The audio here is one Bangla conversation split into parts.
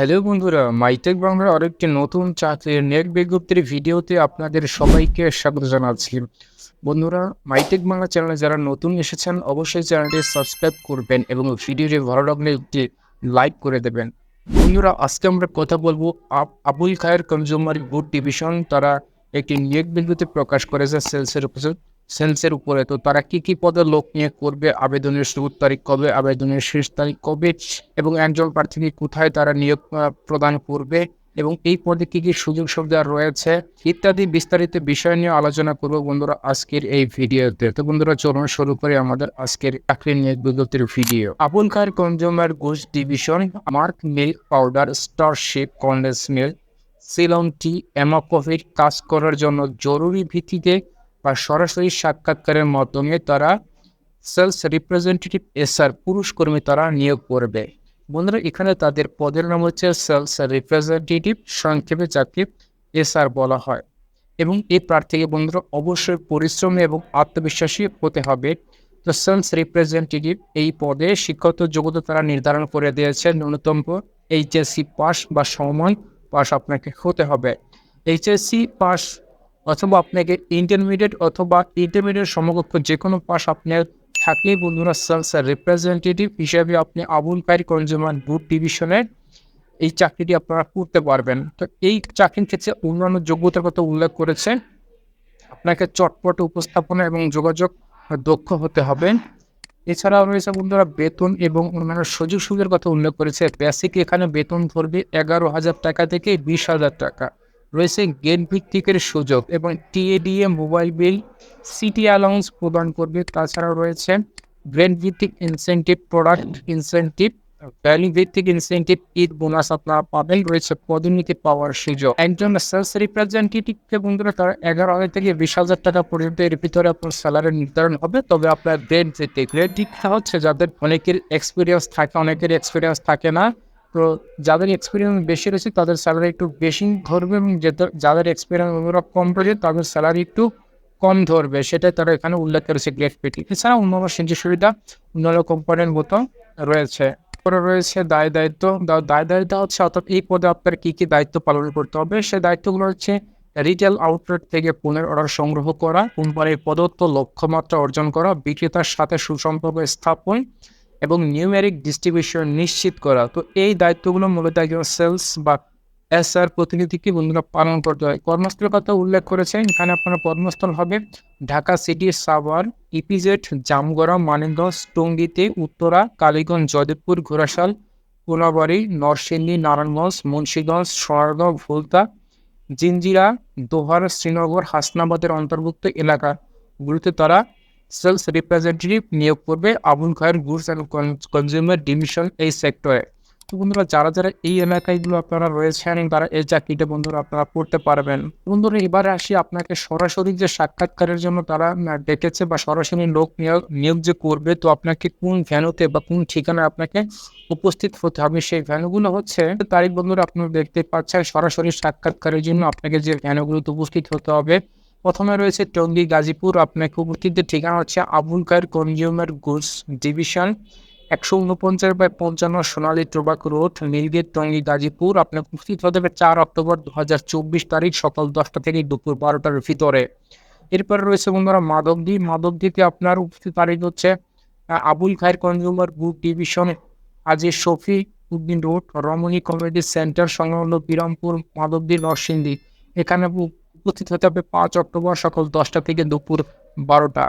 হ্যালো বন্ধুরা, মাইটেক বাংলার আরেকটি নতুন চাকরির নেট বিজ্ঞপ্তির ভিডিওতে আপনাদের সবাইকে স্বাগত জানাচ্ছি। বন্ধুরা, মাইটেক বাংলা চ্যানেলে যারা নতুন এসেছেন, অবশ্যই চ্যানেলটি সাবস্ক্রাইব করবেন এবং ভিডিওটি ভালো লাগলে একটি লাইক করে দেবেন। বন্ধুরা, আজকে আমরা কথা বলব আব- Abul Khayer consumer good division তারা একটি নিয়োগ বিজ্ঞপ্তি প্রকাশ করেছে সেলসের উপরে। সেলসের উপরে। তো তারা কি কি পদে লোক নিয়োগ করবে, আবেদনের শুরুর তারিখ কবে, আবেদনের শেষ তারিখ কবে, এবং একজন প্রার্থীকে কোথায় তারা নিয়োগ প্রদান করবে, এবং এই পদে কি কি সুযোগ সুবিধা রয়েছে, ইত্যাদি বিস্তারিত বিষয় নিয়ে আলোচনা করব বন্ধুরা আজকের এই ভিডিওতে। তো বন্ধুরা, চলুন শুরু করে আমাদের আজকের চাকরি নিয়োগ বিজ্ঞপ্তির ভিডিও। আপনকার consumer goods division, mark milk powder, starship, condense milk Ceylon tea এমাকফির কাজ করার জন্য জরুরি ভিত্তিতে বা সরাসরি সাক্ষাৎকারের মাধ্যমে তারা সেলস রিপ্রেজেন্টেটিভ এসআর পুরুষ কর্মী তারা নিয়োগ করবে। বন্ধুরা, এখানে তাদের পদের নাম হচ্ছে সেলস রিপ্রেজেন্টেটিভ সংক্ষেপে যাকে এসআর বলা হয়। এবং এই প্রার্থীকে বন্ধুরা, অবশ্যই পরিশ্রমী এবং আত্মবিশ্বাসী হতে হবে। তো সেলস রিপ্রেজেন্টেটিভ এই পদে শিক্ষাগত যোগ্যতা তারা নির্ধারণ করে দিয়েছে ন্যূনতম এইচএসসি পাস বা সমমান পাস আপনাকে হতে হবে। এইচএসসি পাস অথবা আপনাকে ইন্টারমিডিয়েট অথবা ইন্টারমিডিয়েট সমকক্ষ যে কোনো পাস আপনার থাকলেই বন্ধুরা সেলস রিপ্রেজেন্টেটিভ হিসাবে আপনি আবুল কারি কনজিউমার গুড ডিভিশনের এই চাকরিটি আপনারা করতে পারবেন। তো এই চাকরির ক্ষেত্রে অন্যান্য যোগ্যতার কথা উল্লেখ করেছে আপনাকে চটপট উপস্থাপনা এবং যোগাযোগ দক্ষ হতে হবে। এছাড়াও রয়েছে বন্ধুরা বেতন এবং অন্যান্য সুযোগ সুবিধার কথা উল্লেখ করেছে। বেসিক এখানে বেতন ধরবে এগারো হাজার টাকা থেকে বিশ হাজার টাকা। রয়েছে গেট ভিত্তিকের সুযোগ এবং TA DA mobile bill, city allowance প্রদান করবে। তাছাড়া রয়েছে গ্রেড ভিত্তিক ইনসেন্টিভ প্রোডাক্ট ইনসেন্টিভ ভ্যালু ভিত্তিক ইনসেন্টিভ, ঈদ বোনাস আপনারা পাবেন। রয়েছে পদোন্নতি পাওয়ার সুযোগ। একজন সেলস রিপ্রেজেন্টেটিভকে বন্ধুরা, তার এগারো হাজার থেকে বিশ হাজার টাকা পর্যন্ত এর ভিতরে আপনার স্যালারি নির্ধারণ হবে। তবে আপনার গ্রেড ভিত্তিক গ্রেড দিকটা হচ্ছে যাদের অনেকের এক্সপিরিয়েন্স থাকে, অনেকের এক্সপিরিয়েন্স থাকে না। তো যাদের এক্সপিরিয়েন্স বেশি রয়েছে, তাদের স্যালারি একটু বেশি ধরবে এবং যাদের এক্সপিরিয়েন্স কম রয়েছে, তাদের স্যালারি একটু কম ধরবে। সেটাই তারা এখানে উল্লেখ করেছে গ্রেড পেটি এছাড়া অন্যান্য সুযোগ সুবিধা, অন্যান্য কোম্পানির মতো রয়েছে। পরে রয়েছে দায় দায়িত্ব। দায় দায়িত্ব হচ্ছে অর্থাৎ এই পদে আপনার কী কি দায়িত্ব পালন করতে হবে? সে দায়িত্বগুলো হচ্ছে রিটেল আউটলেট থেকে পণ্যের অর্ডার সংগ্রহ করা কোম্পানির প্রদত্ত লক্ষ্যমাত্রা অর্জন করা, বিক্রেতার সাথে সুসম্পর্ক স্থাপন এবং নিউমেরিক ডিস্ট্রিবিউশন নিশ্চিত করা। তো এই দায়িত্বগুলো মূলত একজন সেলস বা এস আর প্রতিনিধিকে বন্ধুরা পালন করতে হয়? কর্মস্থলের কথা উল্লেখ করেছেন, এখানে আপনার কর্মস্থল হবে। Dhaka city Savar E P Z Jamgara, Manikganj, টঙ্গীতে Uttara, Kaliganj, Joydebpur, Ghorashal Konabari Narsingdi, Narayanganj, Munshiganj, Sonargaon, Bhulta, Jinjira, Dohar, Srinagar, হাসনাবাদের অন্তর্ভুক্ত এলাকাগুলোতে তারা সেলস রিপ্রেজেন্টেটিভ নিয়োগ করবে Abul Khayer goods and consumer division এই সেক্টরে তো বন্ধুরা, যারা যারা এই এলাকাগুলো আপনারা রয়েছেন, তারা এই চাকরিটা বন্ধুরা আপনারা করতে পারবেন। বন্ধুরা, এবারে আসি আপনাকে সরাসরি যে সাক্ষাৎকারের জন্য তারা ডেকেছে বা সরাসরি লোক নিয়োগ নিয়োগ যে করবে, তো আপনাকে কোন ভ্যানুতে বা কোন ঠিকানায় আপনাকে উপস্থিত হতে হবে, সেই ভ্যানুগুলো হচ্ছে, তারিখ বন্ধুরা আপনারা দেখতে পাচ্ছেন, সরাসরি সাক্ষাৎকারের জন্য আপনাকে যে ভ্যানুগুলোতে উপস্থিত হতে হবে প্রথমে রয়েছে টঙ্গী, গাজীপুর। আপনাকে উপস্থিতের ঠিকানা হচ্ছে Abul Khayer consumer goods division, একশো উনপঞ্চাশ বাই পঞ্চান্ন সোনালী টোবাক রোড, নীলগেট, টঙ্গী, গাজীপুর। আপনার উপস্থিত হতে হবে চার অক্টোবর দু হাজার চব্বিশ তারিখ সকাল দশটা থেকে দুপুর বারোটার ভিতরে। এরপরে রয়েছে বন্ধুরা মাধবদী। মাধবদীতে আপনার উপস্থিত তারিখ হচ্ছে Abul Khayer consumer book division, Aji Shafi Uddin road, Ramani community centre, সংলগ্ন বিরামপুর, মাধবদী, নরসিংদী। এখানে উপস্থিত হতে হবে পাঁচ অক্টোবর সকাল দশটা থেকে দুপুর বারোটা।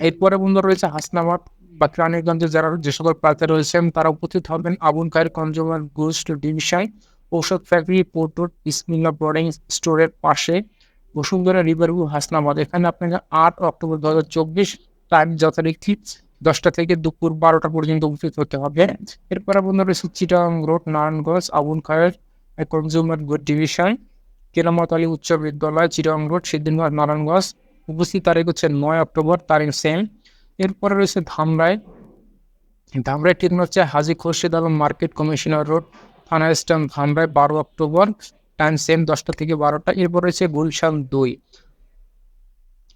এরপরে বন্ধু রয়েছে হাসনাবাদ বা কেরানীগঞ্জে যারা যে সকল প্রার্থী রয়েছেন, তারা উপস্থিত হবেন Abul Khayer consumer goods division ঔষধ ফ্যাক্টরি পোর্টোর ইসমিল্লা বোর্ডিং স্টোরের পাশে বসুন্ধরা রিভারভিউ হাসনাবাদ। এখানে আপনাকে আট অক্টোবর দু হাজার চব্বিশ টাইম যথারীতি দশটা থেকে দুপুর বারোটা পর্যন্ত উপস্থিত হতে হবে। এরপরে বন্ধু রয়েছে Chittagong road, Narayanganj, Abul Khayer consumer good division Keramat Ali উচ্চ বিদ্যালয় চিটাং রোড সিদ্ধিনগঞ্জ নারায়ণগঞ্জ। উপস্থিত তারিখ হচ্ছে নয় অক্টোবর, তারিখ সেম এরপরে রয়েছে ধামরাই। ধামরাই ঠিক হচ্ছে Haji Khorshed Alam market commissioner road, থানা স্ট্যান্ড ধামরাই, বারো অক্টোবর টাইম সেম দশটা থেকে বারোটা। এরপর রয়েছে গুলশান দুই।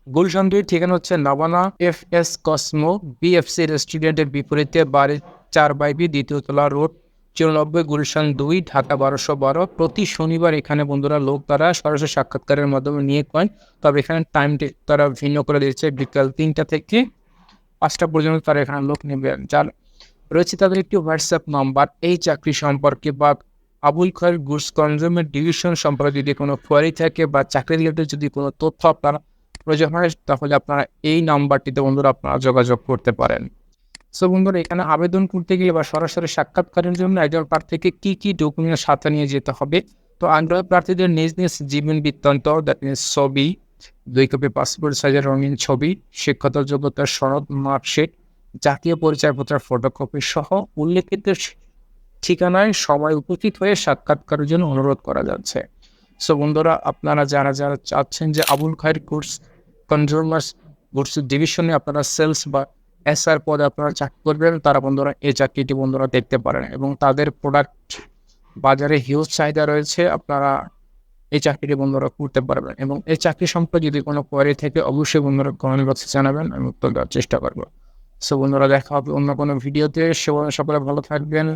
গুলশান দুই ঠিকানা হচ্ছে Nabana F S Cosmo B F C রেস্টুরেন্টের বিপরীতে বাড়ি চার বাইবি দ্বিতীয়তলা রোড। চুরানব্বই, গুলশান দুই, ঢাকা বারোশো বারো। প্রতি শনিবার এখানে বন্ধুরা লোক তারা সরাসরি সাক্ষাৎকারের মাধ্যমে নিয়ে কয়। তবে এখানে টাইমটি তারা ভিন্ন করে দিয়েছে। বিকাল তিনটা থেকে পাঁচটা পর্যন্ত তারা এখানে লোক নেবে। যার রয়েছে তাদের একটি হোয়াটসঅ্যাপ নাম্বার এই চাকরি সম্পর্কে বা Abul Khair goods consumer division সম্পর্কে যদি কোনো কোয়ারি থাকে বা চাকরি রিলেটেড যদি কোনো তথ্য আপনারা প্রয়োজন হয়, তাহলে আপনারা এই নাম্বারটিতে বন্ধুরা আপনারা যোগাযোগ করতে পারেন। সো বন্ধুরা, এখানে আবেদন করতে গেলে বা সরাসরি সাক্ষাৎকারের জন্য একজন প্রার্থীকে কী কী ডকুমেন্ট সাথে নিয়ে যেতে হবে? তো আগ্রহী প্রার্থীদের নিজ নিজ জীবন বৃত্তান্ত দ্যাট মিনস ছবি, দুই কপি পাসপোর্ট সাইজের রঙিন ছবি শিক্ষত যোগ্যতার সনদ মার্কশিট জাতীয় পরিচয়পত্রের ফটোকপি সহ উল্লেখিত ঠিকানায় সময় উপস্থিত হয়ে সাক্ষাৎকারের জন্য অনুরোধ করা যাচ্ছে। সো বন্ধুরা, আপনারা যারা যারা চাচ্ছেন যে Abul Khayer goods consumers goods ডিভিশনে আপনারা সেলস বা এসআর পদে আপনারা চাকরি করবেন, তারা বন্ধুরা এই চাকরিটি বন্ধুরা দেখতে পারেন এবং তাদের প্রোডাক্ট বাজারে হিউজ চাহিদা রয়েছে, আপনারা এই চাকরিটি বন্ধুরা করতে পারবেন এবং এই চাকরি সম্পর্কে যদি কোনো কোয়ারি থেকে, অবশ্যই বন্ধুরা কমেন্ট বক্সে জানাবেন, আমি উত্তর দেওয়ার চেষ্টা করব। সো বন্ধুরা দেখা হবে অন্য কোনো ভিডিওতে সে সকলে ভালো থাকবেন।